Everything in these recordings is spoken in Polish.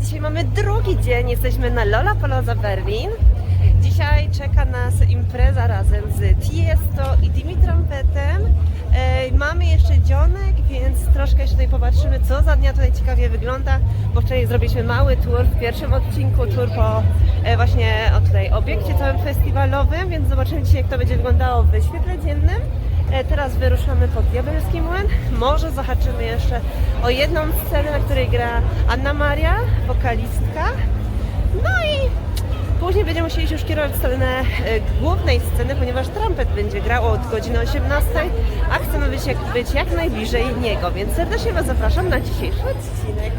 dzisiaj mamy drugi dzień, jesteśmy na Lollapalooza Berlin. Dzisiaj czeka nas impreza razem z Tiesto i Dimitrem Petem. Mamy jeszcze dzionek, więc troszkę jeszcze tutaj popatrzymy, co za dnia tutaj ciekawie wygląda, bo wczoraj zrobiliśmy mały tour w pierwszym odcinku, tour po e, właśnie o tutaj obiekcie całym festiwalowym, więc zobaczymy dzisiaj, jak to będzie wyglądało w świetle dziennym. E, Teraz wyruszamy pod Diabelski Młyn. Może zahaczymy jeszcze o jedną scenę, na której gra Anna Maria, wokalistka. No i później będziemy musieli już kierować w stronę e, głównej sceny, ponieważ trumpet będzie grał od godziny 18, a chcemy być jak, być jak najbliżej niego, więc serdecznie Was zapraszam na dzisiejszy odcinek.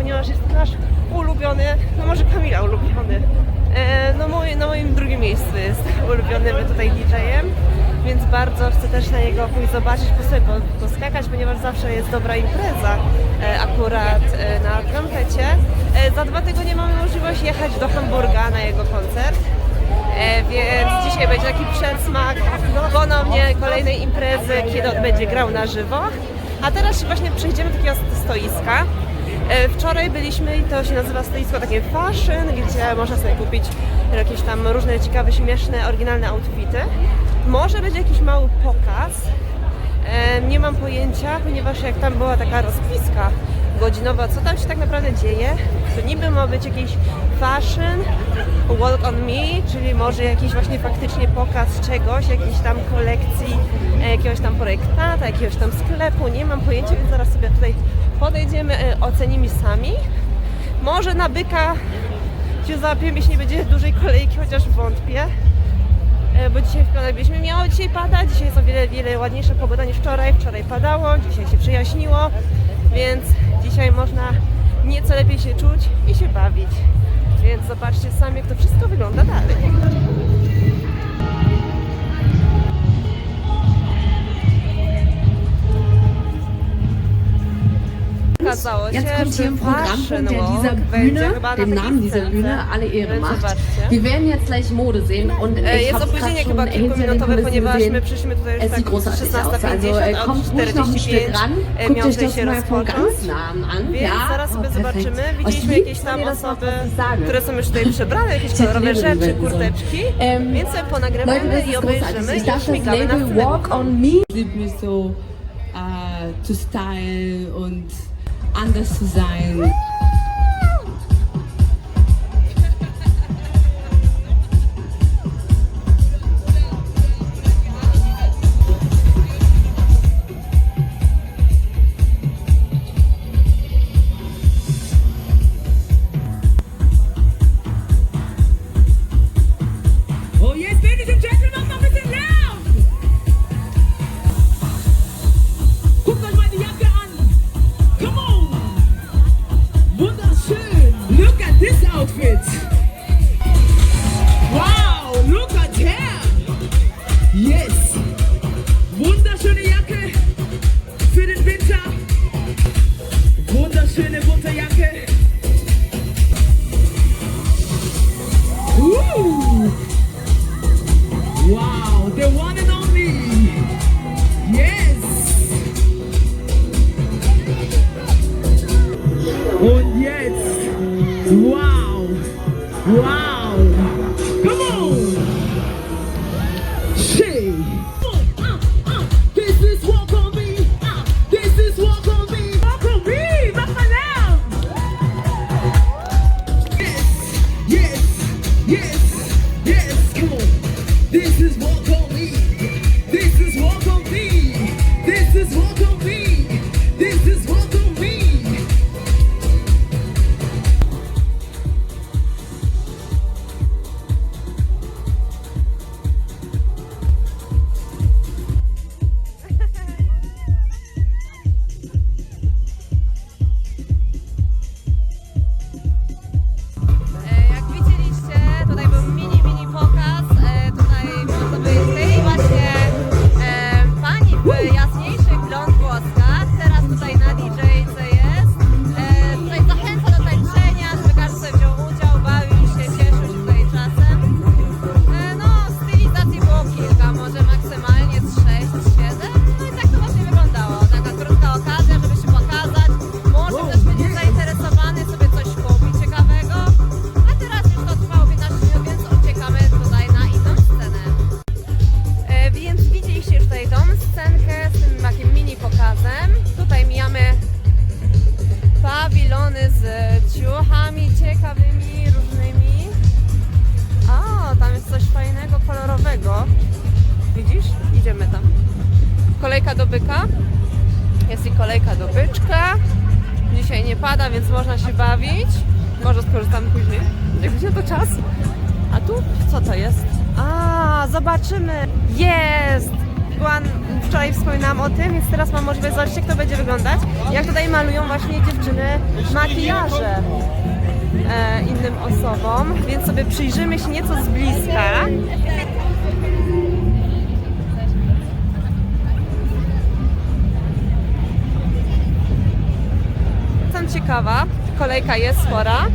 Ponieważ jest to nasz ulubiony, no może Kamila ulubiony. E, no mój, na moim drugim miejscu jest ulubionym tutaj DJ-em, więc bardzo chcę też na niego pójść zobaczyć, po sobie po- poskakać, ponieważ zawsze jest dobra impreza e, akurat e, na trumpecie. E, za dwa tygodnie mamy możliwość jechać do Hamburga na jego koncert. E, więc dzisiaj będzie taki przedsmak ponownie kolejnej imprezy, kiedy on będzie grał na żywo. A teraz właśnie przejdziemy do takiego stoiska. E, wczoraj byliśmy i to się nazywa stoisko takie fashion, gdzie można sobie kupić jakieś tam różne ciekawe, śmieszne, oryginalne outfity. Może będzie jakiś mały pokaz. E, nie mam pojęcia, ponieważ jak tam była taka rozpiska godzinowa, co tam się tak naprawdę dzieje, to niby ma być jakiś fashion, walk on me, czyli może jakiś właśnie faktycznie pokaz czegoś, jakiejś tam kolekcji, e, jakiegoś tam projektanta, jakiegoś tam sklepu, nie mam pojęcia, więc zaraz sobie tutaj podejdziemy, e, ocenimy sami. Może na byka się załapiemy, jeśli nie będzie dużej kolejki, chociaż wątpię. E, bo dzisiaj w planach byliśmy miało dzisiaj padać, dzisiaj jest o wiele, wiele ładniejsza pogoda niż wczoraj, wczoraj padało, dzisiaj się przyjaśniło, więc dzisiaj można nieco lepiej się czuć i się bawić. Więc zobaczcie sami, jak to wszystko wygląda dalej. Jetzt kommt hier im Programmpunkt, der dieser Bühne, dem Namen dieser Bühne, alle Ehre macht. Wir werden jetzt gleich Mode sehen und äh, ich habe gerade schon hinter den Kulissen gesehen, es sieht großartig aus. Also äh, kommt ruhig noch ein Stück ran, guckt euch das mal oh, oh, von ganz nahem an. Ja, oh, perfekt. Euch liegt, wenn ihr das macht, was ich sage. które są już tutaj przebrane, jakieś kolorowe rzeczy, kurteczki, um, więc ponagrywamy i obejrzymy i śmigamy na Walk on me. Sieht mich so uh, to style und under Suzanne. Yes. choćby zobaczcie, kto będzie wyglądać, jak tutaj malują właśnie dziewczyny makijaże e, innym osobom, więc sobie przyjrzymy się nieco z bliska. Jestem ciekawa, kolejka jest spora.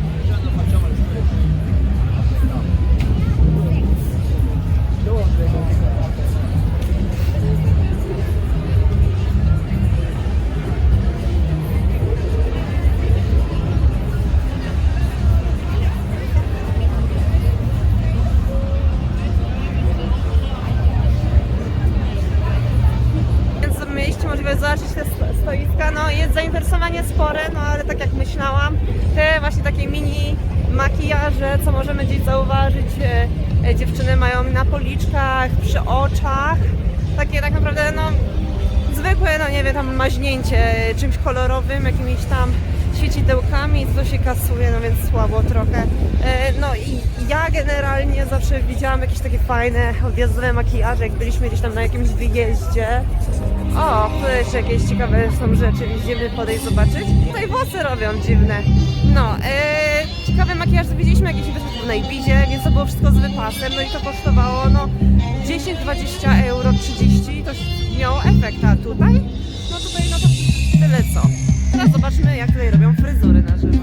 czymś kolorowym, jakimiś tam świecidełkami, co się kasuje, no więc słabo trochę. E, no i ja generalnie zawsze widziałam jakieś takie fajne odjazdowe makijaże, jak byliśmy gdzieś tam na jakimś wyjeździe. O, też jakieś ciekawe są rzeczy, widzimy podejść zobaczyć. No tutaj włosy robią dziwne. No, e, ciekawy makijaż widzieliśmy jakiś w Najbizie, więc to było wszystko z wypasem, no i to kosztowało no 10, 20 euro, 30 to miało efekt, a tutaj? No tutaj no to tyle co. Teraz zobaczmy, jak tutaj robią fryzury na żywo.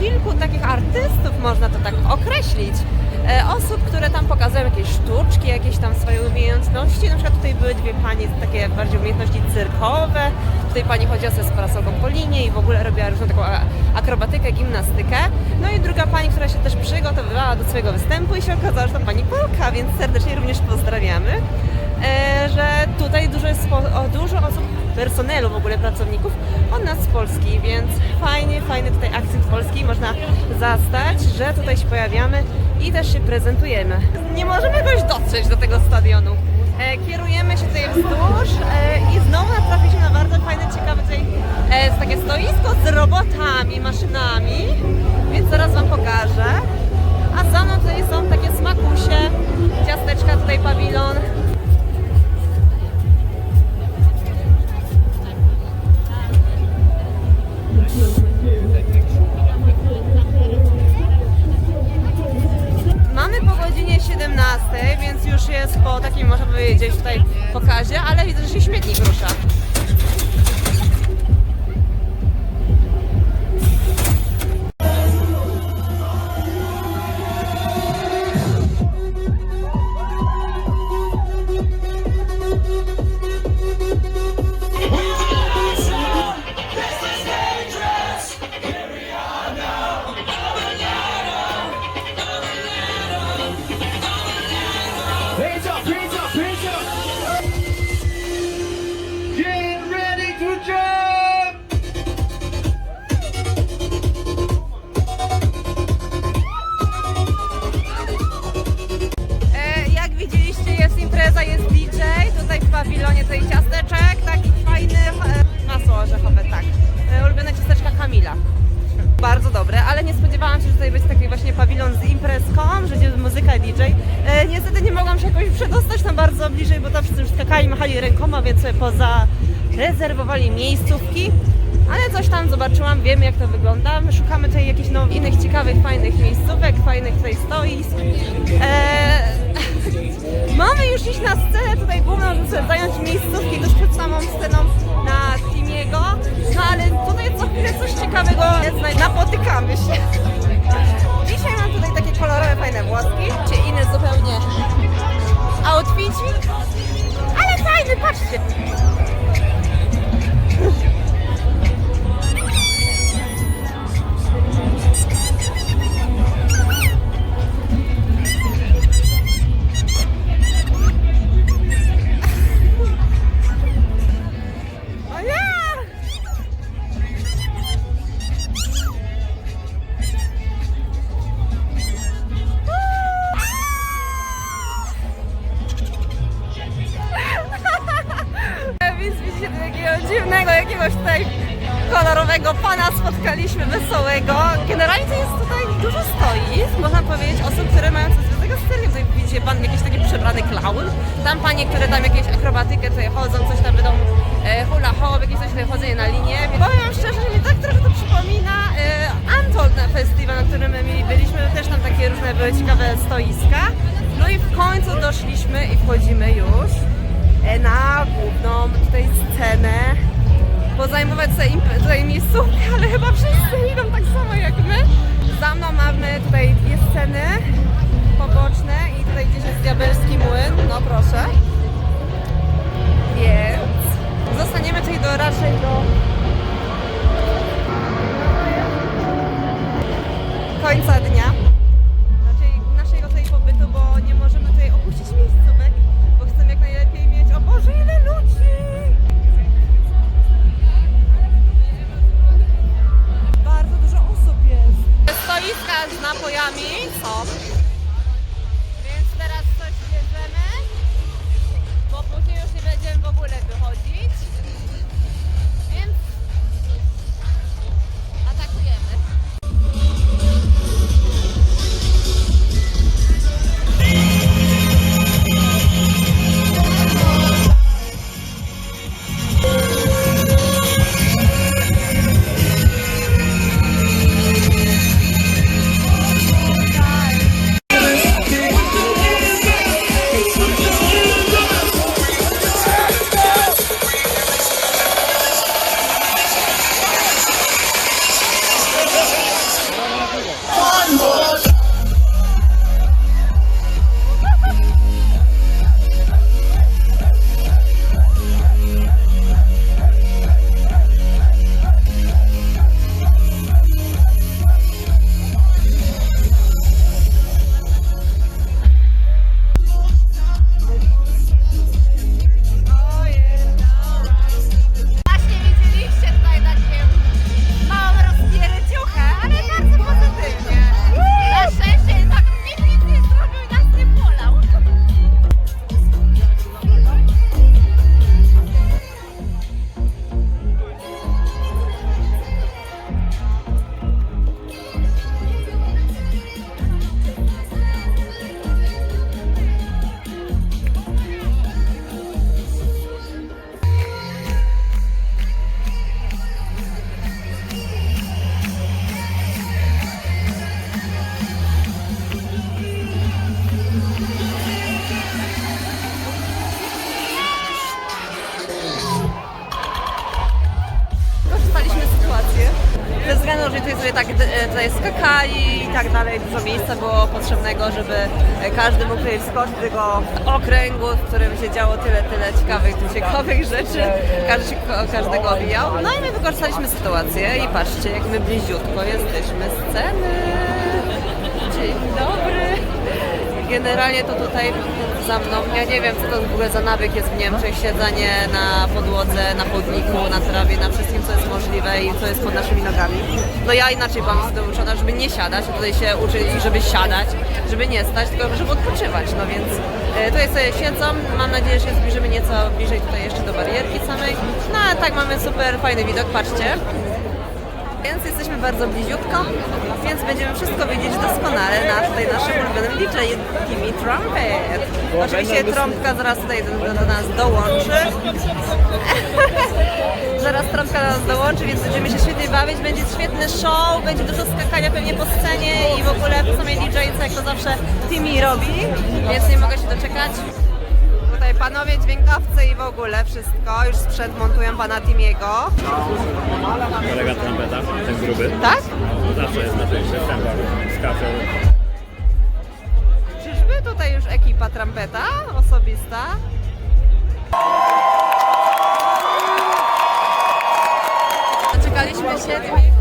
Kilku takich artystów, można to tak określić. E, Osób, które tam pokazują jakieś sztuczki, jakieś tam swoje umiejętności. Na przykład tutaj były dwie pani takie bardziej umiejętności cyrkowe. Tutaj pani chodziła sobie z parasolką po linie i w ogóle robiła różną taką akrobatykę, gimnastykę. No i druga pani, która się też przygotowywała do swojego występu i się okazało, że to pani Polka, więc serdecznie również pozdrawiamy. E, że tutaj dużo jest dużo osób, personelu w ogóle pracowników od nas z Polski, więc fajnie, fajny tutaj akcent polski można zastać, że tutaj się pojawiamy i też się prezentujemy. Nie możemy jakoś dotrzeć do tego stadionu. E, kierujemy się tutaj wzdłuż e, i znowu natrafiliśmy na bardzo fajne, ciekawe tutaj e, takie stoisko z robotami, maszynami, więc zaraz Wam pokażę. A za mną tutaj są takie smakusie, ciasteczka, tutaj pawilon. Powiedzieć, tutaj pokazie, ale widzę, że się śmietnik rusza. Przedostać tam bardzo bliżej, bo tam wszyscy już skakali, machali rękoma, więc sobie poza rezerwowali miejscówki. Ale coś tam zobaczyłam, wiemy jak to wygląda. My szukamy tutaj jakichś no, innych ciekawych, fajnych miejscówek, fajnych tutaj stoisk. E, mamy już iść na scenę tutaj główną, żeby sobie zająć miejscówki tuż przed samą sceną na Timiego. No ale tutaj co chwilę coś ciekawego napotykamy się. Dzisiaj mam tutaj takie kolorowe, fajne włoski, czy inny zupełnie outfitik. Ale fajny, patrzcie. Którym my byliśmy, też tam takie różne były ciekawe stoiska. No i w końcu doszliśmy i wchodzimy już e, na główną tutaj scenę, pozajmować sobie tutaj miejscówkę, ale chyba wszyscy idą tak samo jak my. Za mną mamy tutaj dwie sceny poboczne i tutaj gdzieś jest diabelski młyn, no proszę. Więc zostaniemy tutaj do raczej do końca dnia. Raczej naszego tutaj pobytu, bo nie możemy tutaj opuścić miejscówek, bo chcemy jak najlepiej mieć. O Boże, ile ludzi! Bardzo dużo osób jest. Stoiska z napojami są. Tak dalej. Dużo miejsca było potrzebnego, żeby e, każdy mógł tutaj wskoczyć do tego okręgu, w którym się działo tyle, tyle ciekawych, ciekawych rzeczy. Każdy się każdego obijał. No i my wykorzystaliśmy sytuację i patrzcie, jak my bliziutko jesteśmy sceny. Dzień dobry. Generalnie to tutaj za mną, ja nie wiem co to w ogóle za nawyk jest w Niemczech, siedzenie na podłodze, na podniku, na trawie, na wszystkim co jest możliwe i co jest pod naszymi nogami. No ja inaczej byłam z tym uczona, żeby nie siadać, a tutaj się uczy, żeby siadać, żeby nie stać, tylko żeby odpoczywać, no więc e, tutaj sobie siedzą, mam nadzieję, że się zbliżymy nieco bliżej tutaj jeszcze do barierki samej. No a tak mamy super fajny widok, patrzcie. Więc jesteśmy bardzo bliziutko, więc będziemy wszystko wiedzieć doskonale na tutaj naszym ulubionym DJ Timmy Trumpet. Oczywiście trąbka zaraz tutaj do, do, nas dołączy. zaraz trąbka do nas dołączy, więc będziemy się świetnie bawić. Będzie świetny show, będzie dużo skakania pewnie po scenie i w ogóle w samej DJ-ce, jak to zawsze Timmy robi, więc nie mogę się doczekać. Tutaj panowie dźwiękowcy i w ogóle wszystko. Już sprzęt montują pana Timiego. Kolega trompeta, ten gruby. Tak? No, zawsze jest na tej sębach z. Czyżby tutaj już ekipa trampeta osobista? Czekaliśmy 7,5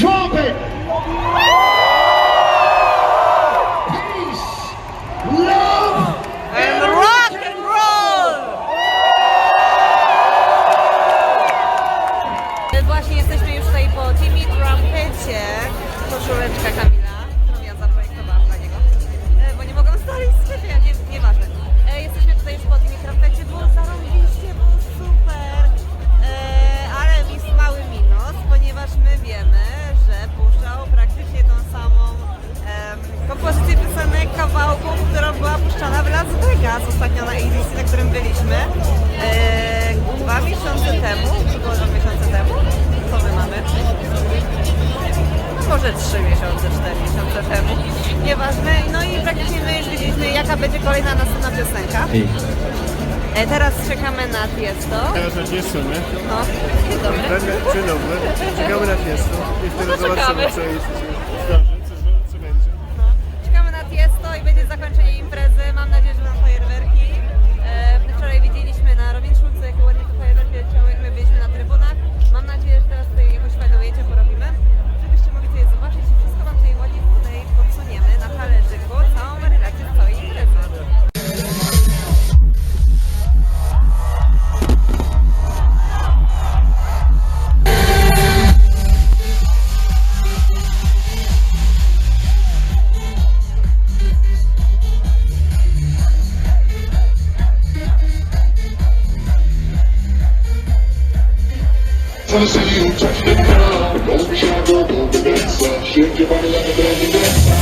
Trump może 3 miesiące, 4 miesiące temu. Nieważne. No i praktycznie my już wiedzieliśmy, jaka będzie kolejna następna piosenka. E, teraz czekamy na Tiesto. Teraz na Tiesto, nie? No, dzień dobry. Dzień. Czekamy na Tiesto i wtedy no, zobaczymy, co jest. wanna see you touch the ground. Don't be shy, girl, don't be that Shake your body like a baby dancer.